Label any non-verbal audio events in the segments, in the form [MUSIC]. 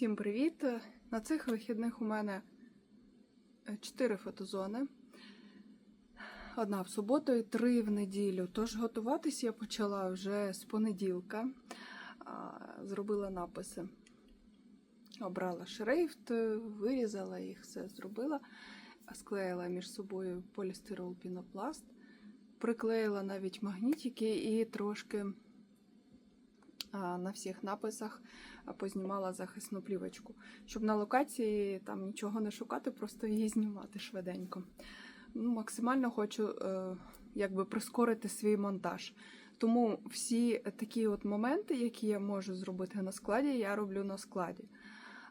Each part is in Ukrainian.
Всім привіт! На цих вихідних у мене 4 фотозони. Одна в суботу і три в неділю. Тож готуватись я почала вже з понеділка. Зробила написи. Обрала шрифт, вирізала їх, все зробила, склеїла між собою полістирол пінопласт, приклеїла навіть магнітики і трошки на всіх написах познімала захисну плівочку, щоб на локації там нічого не шукати, просто її знімати швиденько. Ну, Максимально хочу е, якби прискорити свій монтаж. Тому всі такі от моменти, які я можу зробити на складі, я роблю на складі.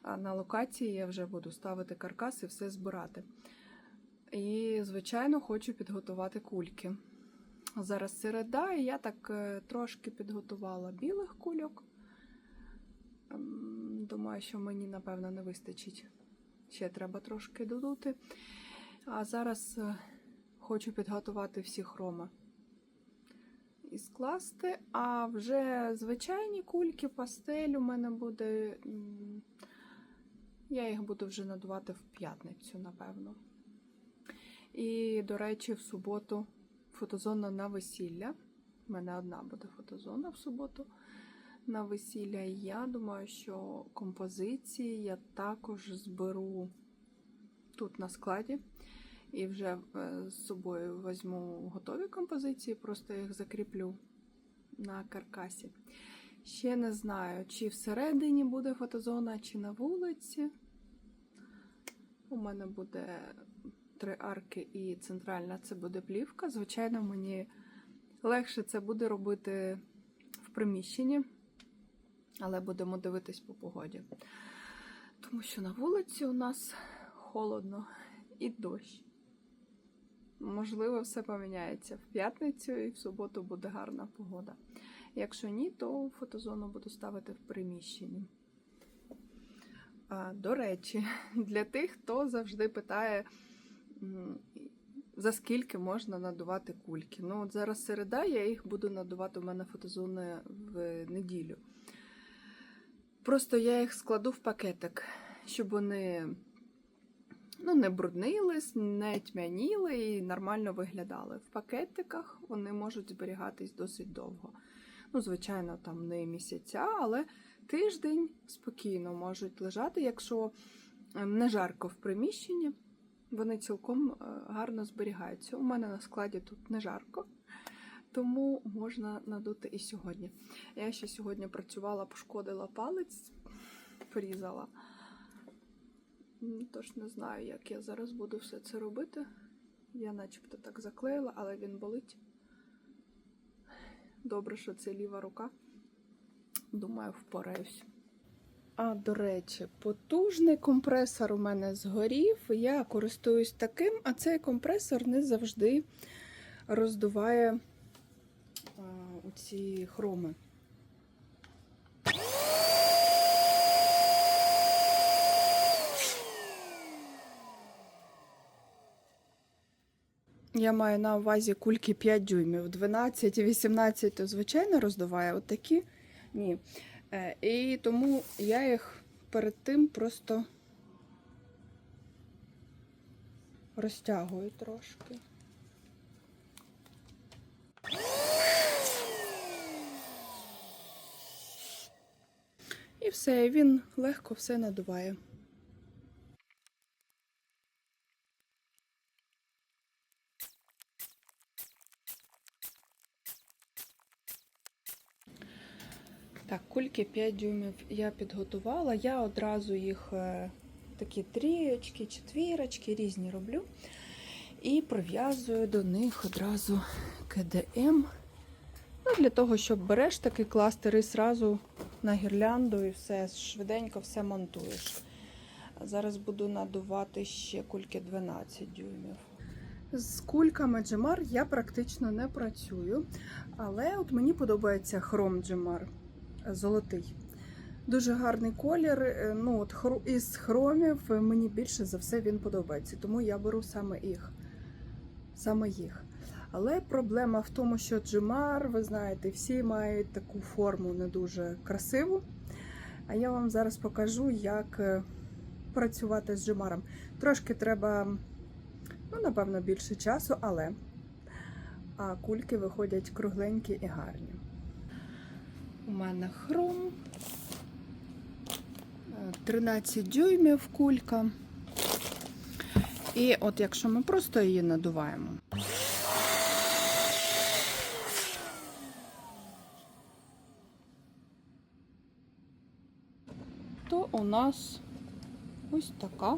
А на локації я вже буду ставити каркас і все збирати. І, звичайно, хочу підготувати кульки. Зараз середа, і я так е, трошки підготувала білих кульок. Ем, Думаю, що мені, напевно, не вистачить. Ще треба трошки додути. А зараз е, хочу підготувати всі хроми і скласти. А вже звичайні кульки, пастель у мене буде. Я їх буду вже надувати в п'ятницю, напевно. І, до речі, в суботу фотозона на весілля. У мене одна буде фотозона в суботу на весілля. І Я думаю, що композиції я також зберу тут на складі. І вже е, з собою візьму готові композиції, просто їх закріплю на каркасі. Ще не знаю, чи всередині буде фотозона, чи на вулиці. У мене буде три арки і центральна це буде плівка. Звичайно, мені легше це буде робити в приміщенні, але будемо дивитись по погоді. Тому що на вулиці у нас холодно і дощ. Можливо, все поміняється в п'ятницю і в суботу буде гарна погода. Якщо ні, то фотозону буду ставити в приміщенні. До речі, [LAUGHS] для тих, хто завжди питає, за скільки можна надувати кульки. Ну, от зараз середа, я їх буду надувати у мене фотозони в неділю. Просто я їх складу в пакетик, щоб вони ну, не бруднились, не тьмяніли і нормально виглядали. В пакетиках вони можуть зберігатись досить довго. Ну, звичайно, там не місяця, але тиждень спокійно можуть лежати, якщо не жарко в приміщенні, вони цілком е, гарно зберігаються. У мене на складі тут не жарко, тому можна надути і сьогодні. Я ще сьогодні працювала, пошкодила палець, порізала. Тож не знаю, як я зараз буду все це робити. Я начебто так заклеїла, але він болить. Добре, що це ліва рука. Думаю, впораюсь. А, до речі, потужний компресор у мене згорів. Я користуюсь таким, а цей компресор не завжди роздуває ці хроми. Я маю на увазі кульки 5 дюймів. 12 і 18 то звичайно роздуває, от такі ні. Е, І тому я їх перед тим просто розтягую трошки. І все, він легко все надуває. Так, кульки 5 дюймів я підготувала. Я одразу їх е, такі трієчки, четвірочки, різні роблю. І прив'язую до них одразу КДМ. Ну, Для того, щоб береш такий кластер і зразу на гірлянду і все швиденько все монтуєш. Зараз буду надувати ще кульки 12 дюймів. З кульками Джемар я практично не працюю, але от мені подобається хром Джемар золотий. Дуже гарний колір. е, Ну, от із хромів е, мені більше за все він подобається, тому я беру саме їх. Саме їх. Але проблема в тому, що джимар, ви знаєте, всі мають таку форму не дуже красиву. А я вам зараз покажу, як е, працювати з джимаром. Трошки треба, ну, напевно, більше часу, але а кульки виходять кругленькі і гарні. У мене хром. Е, 13 дюймів кулька. І от якщо ми просто її надуваємо. То у нас ось така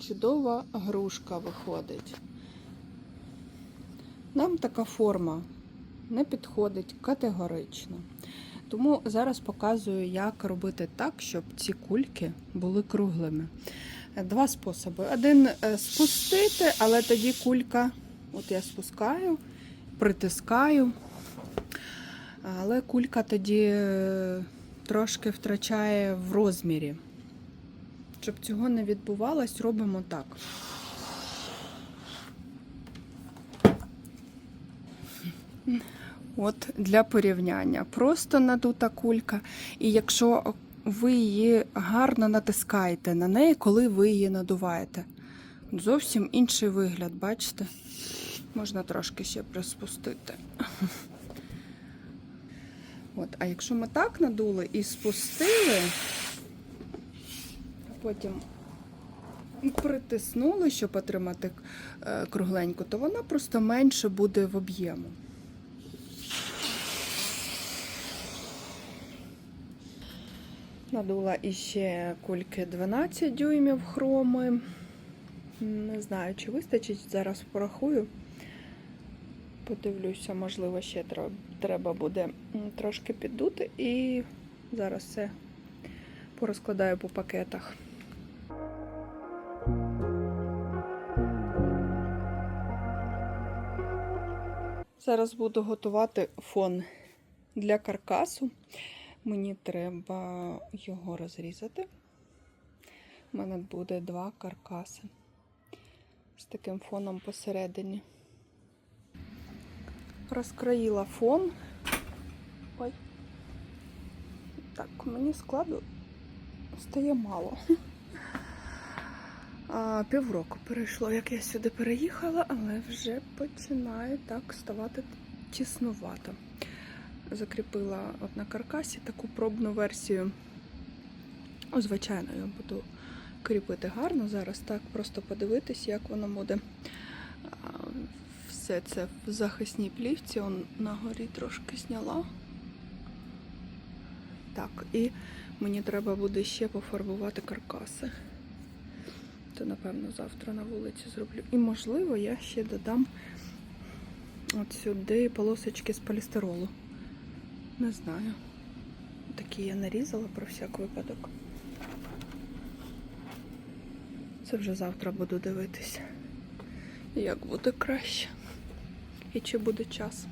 чудова грушка виходить. Нам така форма не підходить категорично. Тому зараз показую, як робити так, щоб ці кульки були круглими. Два способи. Один е, спустити, але тоді кулька, от я спускаю, притискаю, але кулька тоді е, трошки втрачає в розмірі. Щоб цього не відбувалось, робимо так. От для порівняння. Просто надута кулька. І якщо ви її гарно натискаєте на неї, коли ви її надуваєте. Зовсім інший вигляд, бачите? Можна трошки ще приспустити. От, а якщо ми так надули і спустили, потім притиснули, щоб отримати е, кругленьку, то вона просто менше буде в об'єму. Надула іще кульки 12 дюймів хроми. Не знаю, чи вистачить. Зараз порахую. Подивлюся, можливо, ще треба буде трошки піддути. І зараз все порозкладаю по пакетах. Зараз буду готувати фон для каркасу. Мені треба його розрізати. У мене буде два каркаси з таким фоном посередині. Розкроїла фон. Ой. Так, мені складу стає мало. [LAUGHS] Півроку перейшло, як я сюди переїхала, але вже починає так ставати тіснувато закріпила от на каркасі таку пробну версію. О, звичайно, я буду кріпити гарно зараз, так, просто подивитись, як воно буде. Все це в захисній плівці, он на горі трошки зняла. Так, і мені треба буде ще пофарбувати каркаси. То, напевно, завтра на вулиці зроблю. І, можливо, я ще додам от сюди полосочки з полістиролу. Не знаю. Такі я нарізала про всяк випадок. Це вже завтра буду дивитися, як буде краще. І чи буде час.